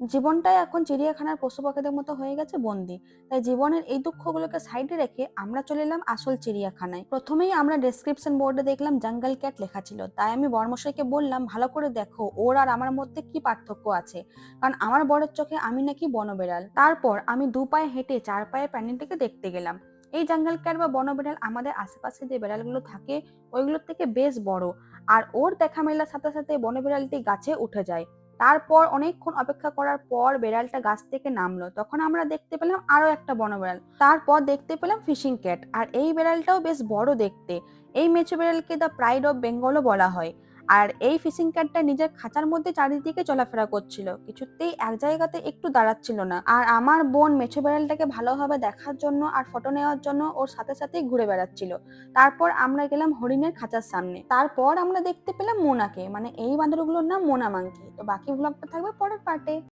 জীবনটাই এখন চিড়িয়াখানার পশু পাখিদের মতো হয়ে গেছে বন্দি। তাই জীবনের এই দুঃখগুলোকে সাইডে রেখে আমরা চলে এলাম আসল চিড়িয়াখানায়। প্রথমেই আমরা ডেসক্রিপশন বোর্ডে দেখলাম জঙ্গল ক্যাট লেখা ছিল। তাই আমি বর্মশাইকে বললাম, ভালো করে দেখো, ওর আর আমার মধ্যে কি পার্থক্য আছে? কারণ আমার বড়ের চোখে আমি নাকি বনবেড়াল। তারপর আমি দু পায়ে হেঁটে চার পায়ে প্রাণীটিকে দেখতে গেলাম। এই জঙ্গল ক্যাট বা বনবিড়াল আমাদের আশেপাশে যে বিড়ালগুলো থাকে, ওইগুলোর থেকে বেশ বড়। আর ওর দেখা মেলার সাথে সাথে বনবিড়ালটি গাছে উঠে যায়। তারপর অনেকক্ষণ অপেক্ষা করার পর বেড়ালটা গাছ থেকে নামলো। তখন আমরা দেখতে পেলাম আরও একটা বনবিড়াল। তারপর দেখতে পেলাম ফিশিং ক্যাট। আর এই বেড়ালটাও বেশ বড় দেখতে। এই মেচো বেড়ালকে দ্য প্রাইড অফ বেঙ্গলও বলা হয়। আর এই ফিশিং ক্যাটটা নিজের খাঁচার মধ্যে চারিদিকে চলাফেরা করছিল। কিছুতেই এক জায়গাতে একটু দাঁড়াচ্ছিল না। আর আমার বোন মেছো বেড়ালটাকে ভালোভাবে দেখার জন্য আর ফটো নেওয়ার জন্য ওর সাথে সাথেই ঘুরে বেড়াচ্ছিল। তারপর আমরা গেলাম হরিণের খাঁচার সামনে। তারপর আমরা দেখতে পেলাম মোনাকে। মানে এই বাঁদরগুলোর নাম মোনা মাংকি। তো বাকি ব্লগটা থাকবে পরের পার্টে